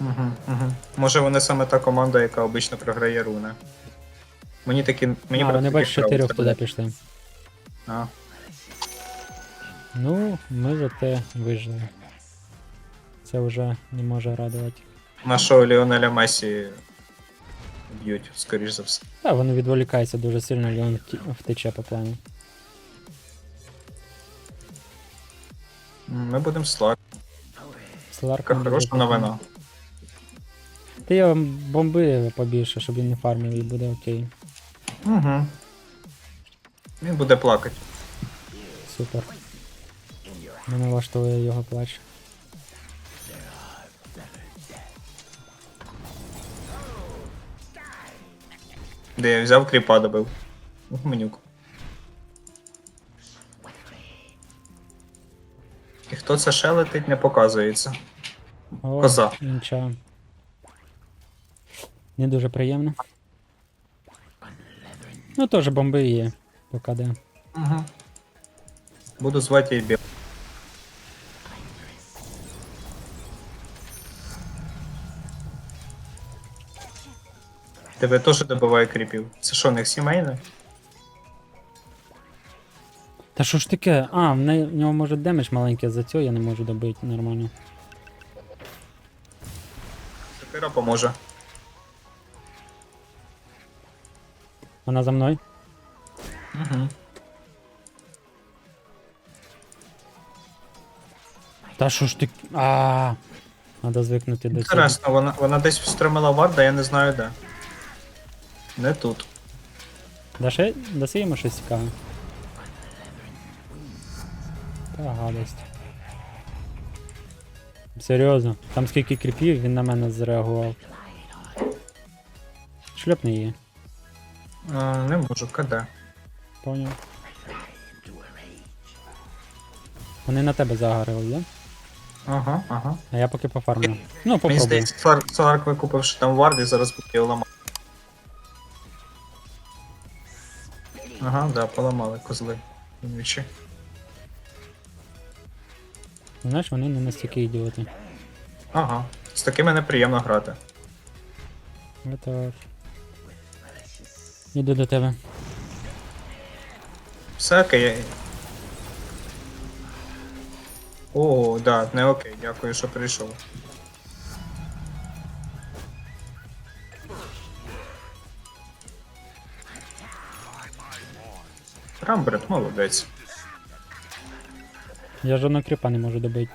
Угу, угу. Може вони саме та команда, яка обично програє руни. Мені такі. Мені а, вони бачиш, чотирьох туди пішли. А, Ну, ми зате вижили. Це вже не може радувати. нашого Ліонеля Месі б'ють, скоріш за все. Та вони відволікаються дуже сильно, вті- втече по плану. М, Ми будемо слак. Сларка Така хороша новина. Ти його бомби побільше, щоб він не фармив і буде окей. Угу. Він буде плакати. Супер. Мене влаштовує його плач. Де я взяв кріпа добив. Ух, Менюк. І хто це ще летить, не показується. О, Коза. Інча. Не дуже приємно. Ну теж бомби є. Поки де. Угу. Буду звати її Біл. Тебе теж добиває кріпів. Це що, у них сімейне? Та що ж таке? А, в, неї, в нього може демедж маленький, за цього я не можу добити нормально. Сокира поможе. Вона за мною? Угу. Та що ж ти. А. Надо звикнути до цього. Інтересно, вона, вона десь встромила варда, я не знаю де. Не тут. Даше, даси йому щось цікаве. Та гадость. Серйозно, там скільки кріпів, він на мене зреагував. Шльопни її, А, не можу, КД. поняв. Вони на тебе загарили, да? Ага, ага. А я поки пофармлю. Ну, Мені попробую. здається, Сларк, Сларк викупивши там вард і зараз буде його ламати. Ага, да, поламали козли. Двічі. Знаєш, вони не настільки ідіоти. Ага. З такими неприємно грати. Это... Іду до тебе. Все окей. О, да, не окей, дякую, що прийшов. Рамбрет, молодець. Я жодного кріпа не можу добити.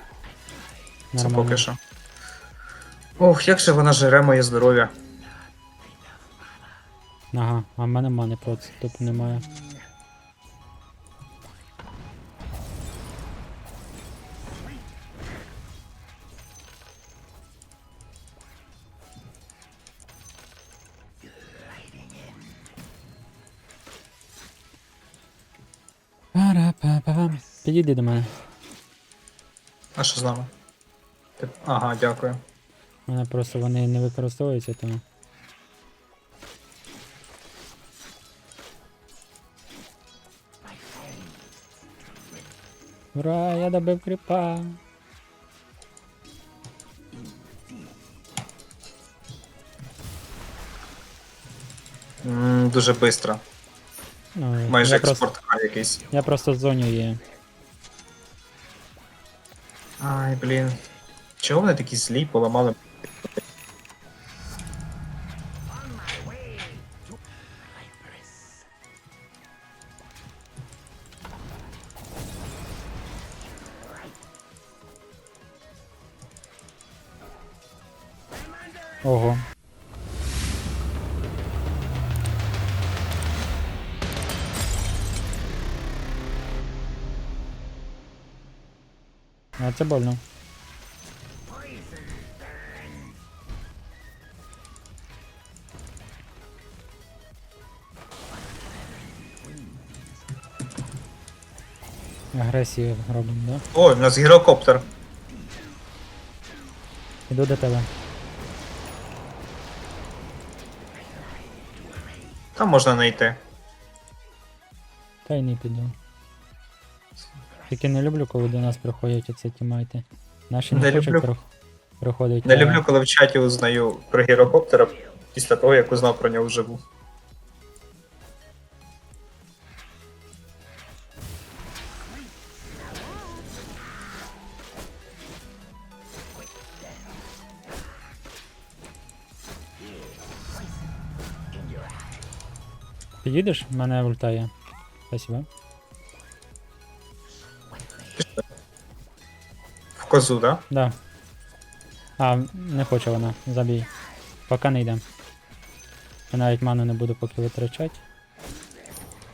Це поки що. Ох, як же вона жере моє здоров'я. Ага, а в мене мани просто тупо немає. Підійди до мене. А що з нами? Ага, дякую. У мене просто вони не використовуються, тому. Ура, я добив кріпа. М, дуже швидко. Ой, Майже я, просто, експорт якийсь. я просто в зоні є. Ай, блін. Чого вони такі злі, поламали? Ого. А це больно. Агресію робимо, да? Ой, у нас гірокоптер. Іду до тебе. Там можна знайти. Та й не піду. Тільки не люблю, коли до нас приходять оці тімайти. Наші не, Не хочуть люблю. прих- Не люблю, коли в чаті узнаю про гірокоптера після того, як узнав про нього вживу. Підійдеш? В мене ульта є. Спасибо. В козу, да? Да. А, не хоче вона, забій. Поки не йде. Я навіть ману не буду поки витрачати.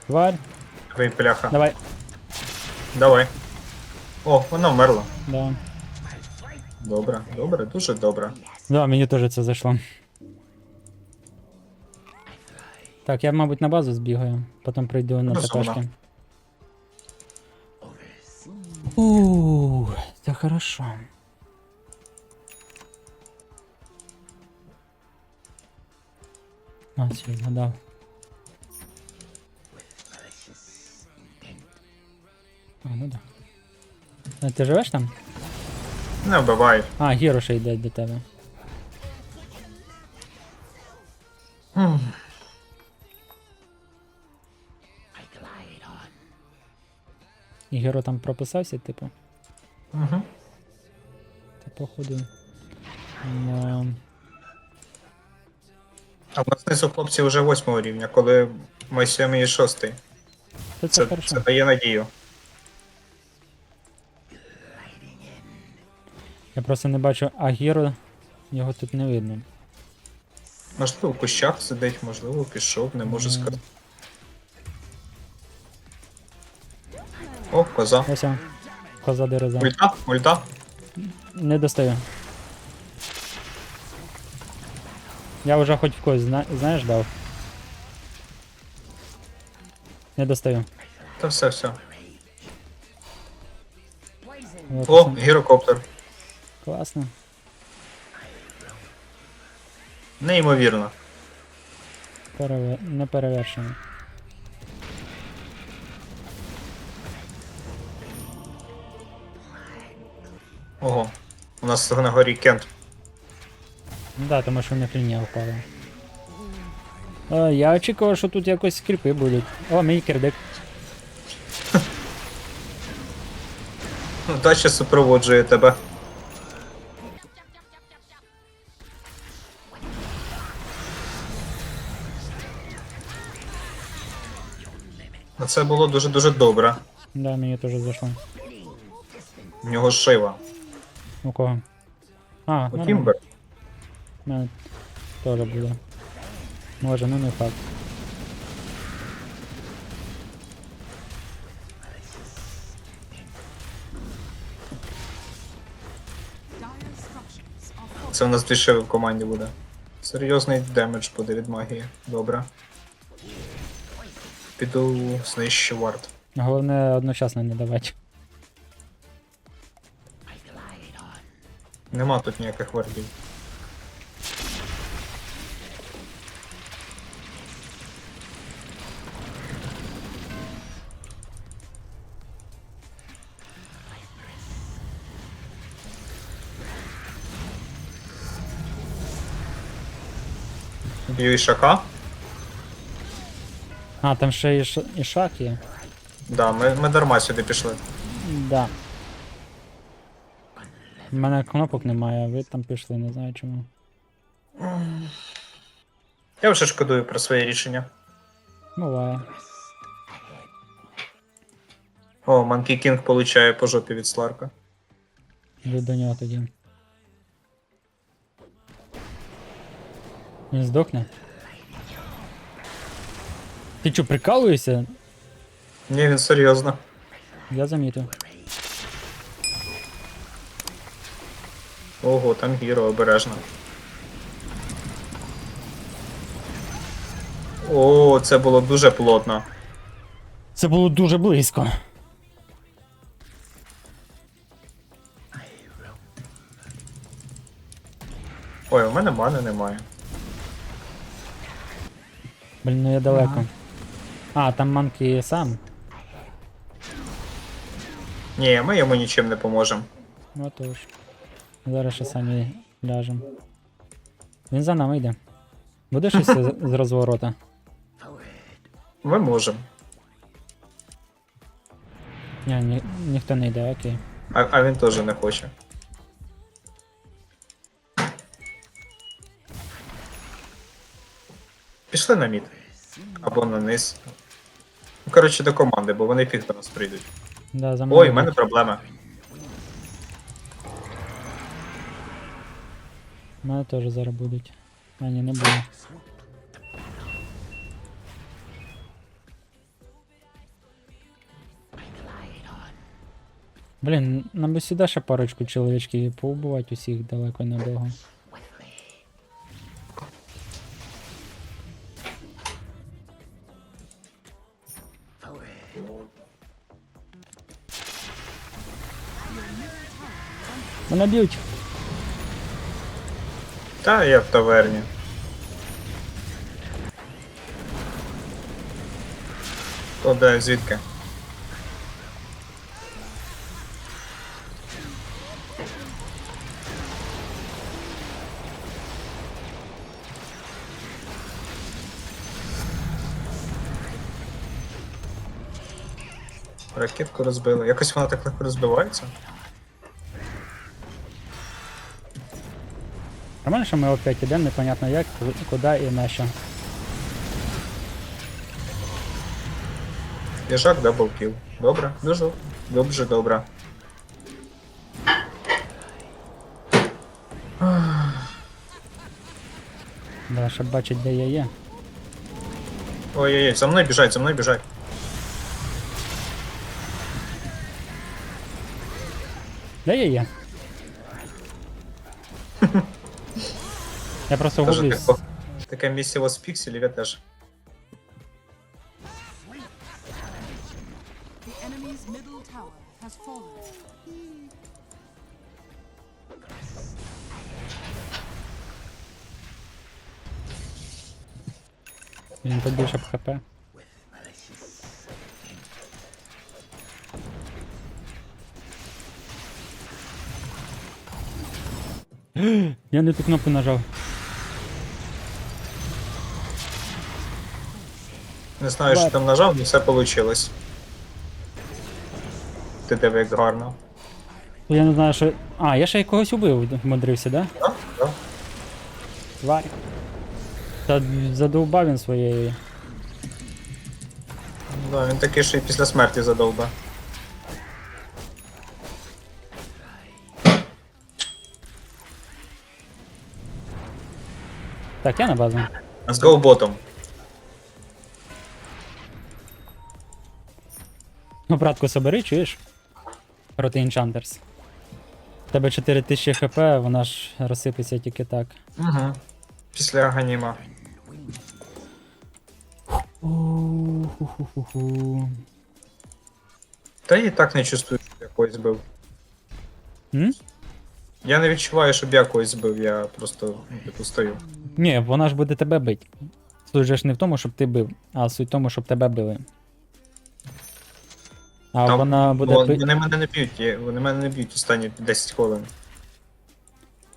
Тварь, Ви пляха. давай. Давай. О, вона вмерла. Да. Добре, добре, дуже добре. Да, мені теж це зайшло. Так, я, мабуть, на базу збігаю, потім прийду на. ТПшки. Ух, це хорошо. А, все, згадав. А, ну да. А, ти живеш там? Не вбивай. А, Гіро ще йде до тебе. І Гіро там прописався, типу. Угу. Та походу. Ну, А в нас знизу хлопці вже восьмого рівня, коли ми сьомий і шостий. це, Це, це дає надію. Я просто не бачу, а Гіро його тут не видно. Можливо, в кущах сидить, можливо, пішов, не можу сказати. О, коза. Ось он. Коза дереза. Ульта, ульта. Не достаю. Я вже хоч в когось, зна... знаєш, дав. Не достаю. Та все, все. От О, це. гірокоптер. Класно. Неймовірно. Переве... Не перевершено. Ого. У нас на горі Кент. Ну да, тому що в них лінія впала. Е, я очікував, що тут якось скріпи будуть. О, мій кирдик. Дача супроводжує тебе. Ну, Це було дуже-дуже добре. Да, мені теж зайшло. В нього шива. У кого? А, У. Тімбер. У мене теж буде. Може, ну не факт. Це у нас дві в команді буде. Серйозний демедж буде від магії. Добре. Піду знищу варт. Головне одночасно не давати. Нема тут ніяких вардів. Б'ю ішака. А, там ще і, ш... і шак є. Да, ми, ми дарма сюди пішли. Да. У мене кнопок немає, а ви там пішли, не знаю чому. Я вже шкодую про своє рішення. Буває. О, Манкі Кінг получає по жопі від Сларка. Йду до нього тоді. Він здохне. Ти чо, прикалуєшся? Ні, він серйозно. Я замітив. Ого, там гіро обережно. О, це було дуже плотно. Це було дуже близько. Ой, у мене мани немає. Блін, ну я далеко. А, там манки сам. Ні, ми йому нічим не поможемо. Ну тож. Зараз ще самі ляжем. Він за нами йде. Буде щось з, розворота? Ми можемо. Ні, ні, ніхто не йде, окей. А, а він теж не хоче. Пішли на мід. Або на низ. Ну, коротше, до команди, бо вони фіг до нас прийдуть. Да, за мною Ой, йде. мене проблема. У мене теж зараз будуть. А ні, не буде. Блін, нам би сюди ще парочку чоловічків поубивати усіх далеко недовго. Мене б'ють! Та я в таверні. О, де, звідки? Ракетку розбили. Якось вона так легко розбивається? Нормально, що ми опять ідемо, непонятно як, куди і на що. Їжак даблкіл. Добре, дуже, дуже добре. Да, щоб бачить, де я є. Ой-ой-ой, за мною біжать, за мною біжать. Де я є? Я просто Тоже гублюсь. тако- таке місіво з пікселів, я теж. The enemy's middle tower has fallen. Він тут більше б хп. Я не ту кнопку нажав. Не знаю, що там нажав, але все вийшло. Ти диви, як гарно. Я не знаю, що. А, я ще й когось убив, мудрився, да? Так? Так. Тварь. Та задовбав він своєю. Да, він такий, що і після смерті задовба. Так, я на базу. Let's go bottom. Ну, братку, собери, чуєш? Проти Enchanter's. У тебе 4000 хп, вона ж розсипеться тільки так. Угу. Після Аганіма. Та я і так не чувствую, що я когось збив. М? Я не відчуваю, щоб я когось збив, я просто ну, типу стою. Ні, вона ж буде тебе бить. Суть же ж не в тому, щоб ти бив, а суть в тому, щоб тебе били. А Там- вона буде Бо бити. вони мене не б'ють, я- вони мене не б'ють останні 10 хвилин.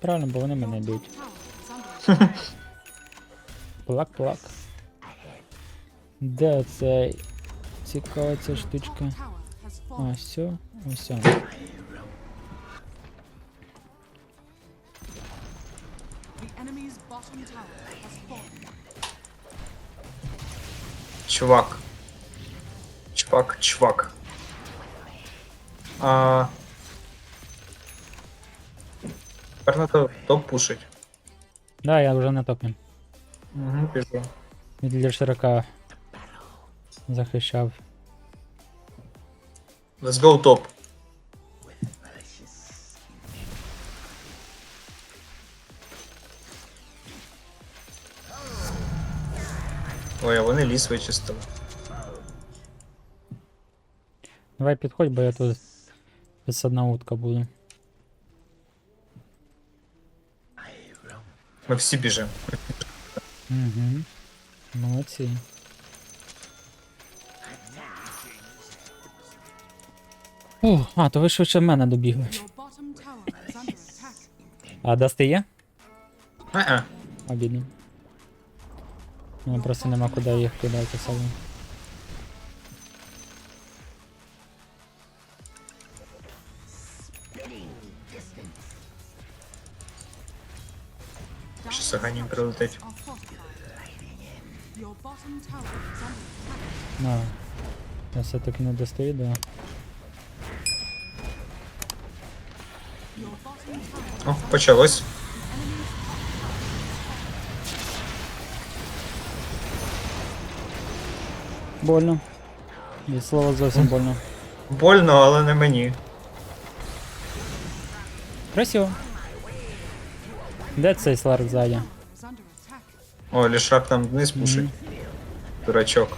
Правильно, бо вони мене б'ють. Плак, плак. Де цей? Цікава ця штучка. Ось все, ось. Чувак. Чувак, чувак. А... Тепер надо топ пушить. Да, я вже на топі. Угу, пішу. Від для широка захищав. Let's go топ. Ой, а вони ліс вичистили. Давай підходь, бо я тут підсадна утка буду. Ми всі біжимо. Угу. Молодці. О, а, то ви швидше мене добігли. А дасти є? Е-е. Обідно. Ну просто нема куди їх кидати собі. Is under attack. На. Я все-таки не достаю, да. О, почалось. Больно. Від слова зовсім больно. Больно, але не мені. Красиво. Де цей сларк ззаді? О, лішрак там вниз пушить. Mm -hmm. Дурачок.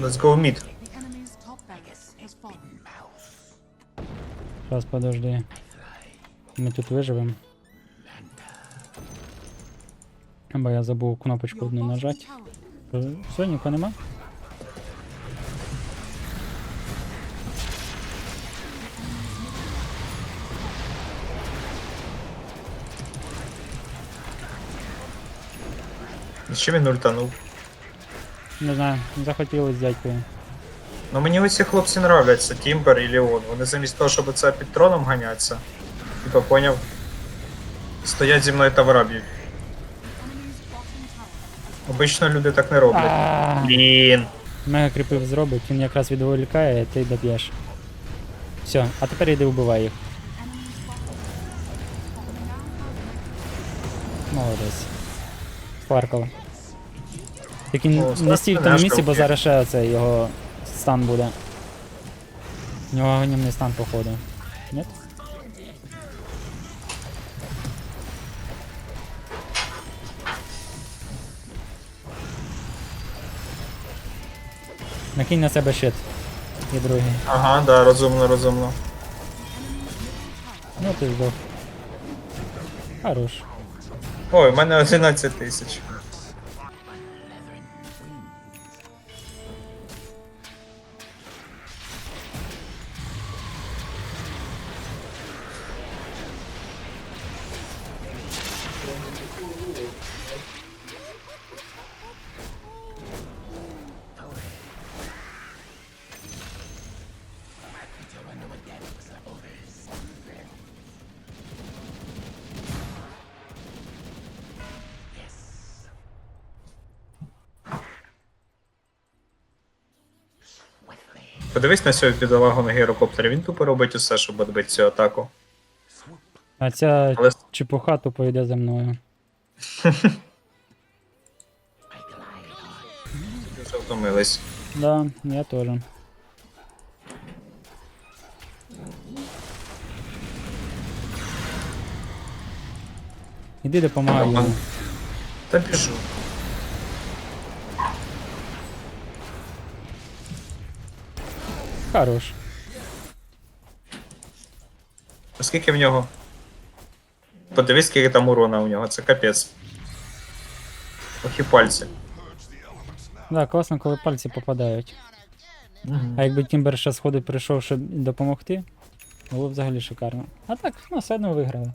Let's go mid. Сейчас, подожди. Мы тут выживем. Бо я забув кнопочку одну нажати. Все, нікого нема? Що він ультанув? Не знаю, захотілось з дядькою. Ну мені оці хлопці нравляться, Тімбер і Леон. Вони замість того, щоб це під троном ганятися. Типа поняв. Стоять зі мною тавра б'ють. Обично люди так не роблять. Блін. Мега кріпив зробить, він якраз відволікає, а ти доб'єш. Все, а тепер йди вбивай їх. Молодець. Спаркал. Тільки н- О, не стій в тому місці, бо зараз ще це його стан буде. У нього гнівний стан, походу. Ні? Накинь на себе щит. І другий. Ага, да, розумно, розумно. Ну ти здох. Хорош. Ой, у мене 11 тисяч. Подивись на цього бідолагу на гірокоптері, він тупо робить усе, щоб відбити цю атаку. А ця Але чепуха тупо йде за мною. дуже втомились. Да, я теж. Іди допомагай йому. Та біжу. Хорош. Скільки в нього? Подивись, скільки там урона у нього, це капець. Ох пальці. Да, класно, коли пальці попадають. А якби Тімбер ще сходу прийшов, щоб допомогти, було б взагалі шикарно. А так, ну все одно виграли.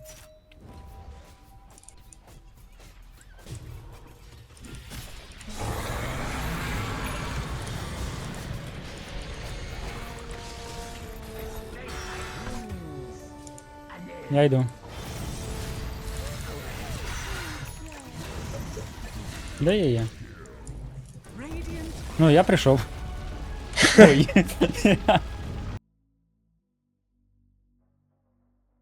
Я йду. Де я є? Ну, я прийшов. Ой.